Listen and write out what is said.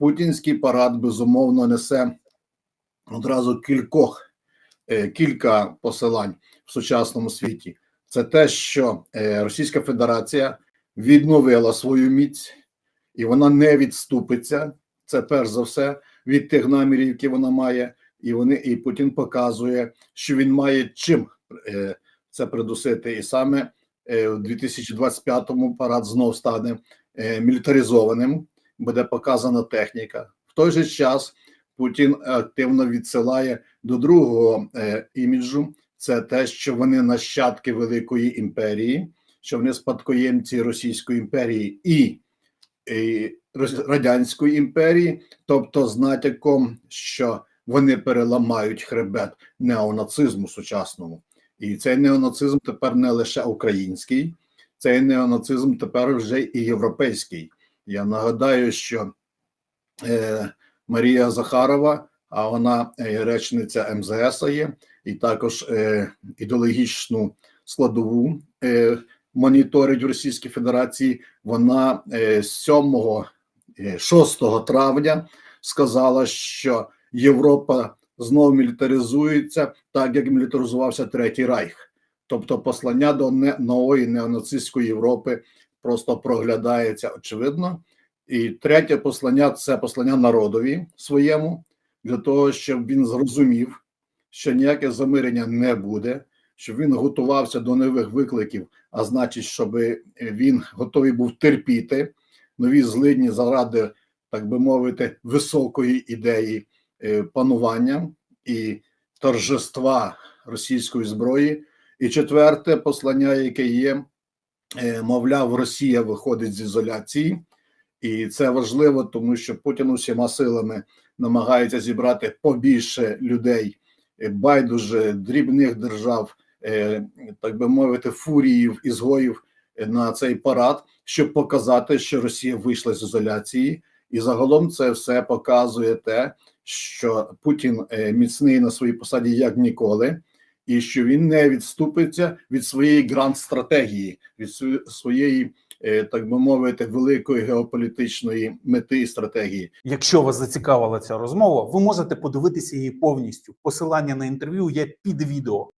путінський парад безумовно несе одразу кількох е, кілька посилань в сучасному світі. Це те, що е, Російська Федерація відновила свою міць, і вона не відступиться. Це перш за все від тих намірів, які вона має, і вони і Путін показує, що він має чим е, це придусити, і саме у 2025-му парад знов стане мілітаризованим, буде показана техніка. В той же час Путін активно відсилає до другого е, іміджу. Це те, що вони нащадки Великої імперії, що вони спадкоємці Російської імперії і, і Радянської імперії, тобто з натяком, що вони переламають хребет неонацизму сучасному. І цей неонацизм тепер не лише український, цей неонацизм тепер вже і європейський. Я нагадаю, що е, Марія Захарова, а вона е, речниця МЗС є, і також е, ідеологічну складову е, моніторить в Російській Федерації. Вона е, 7 е, 6 травня сказала, що Європа знову мілітаризується, так як мілітаризувався Третій Райх. Тобто послання до не- нової неонацистської Європи просто проглядається очевидно. І третє послання це послання народові своєму, для того, щоб він зрозумів, що ніяке замирення не буде, щоб він готувався до нових викликів, а значить, щоб він готовий був терпіти нові злидні заради, так би мовити, високої ідеї е, панування і торжества російської зброї. І четверте послання, яке є, е, мовляв, Росія виходить з ізоляції. І це важливо, тому що Путін усіма силами намагається зібрати побільше людей, е, байдуже дрібних держав, е, так би мовити, фуріїв, ізгоїв е, на цей парад, щоб показати, що Росія вийшла з ізоляції, і загалом це все показує те, що Путін е, міцний на своїй посаді як ніколи, і що він не відступиться від своєї гранд-стратегії, від своєї е, так би мовити, великої геополітичної мети і стратегії. Якщо вас зацікавила ця розмова, ви можете подивитися її повністю. Посилання на інтерв'ю є під відео.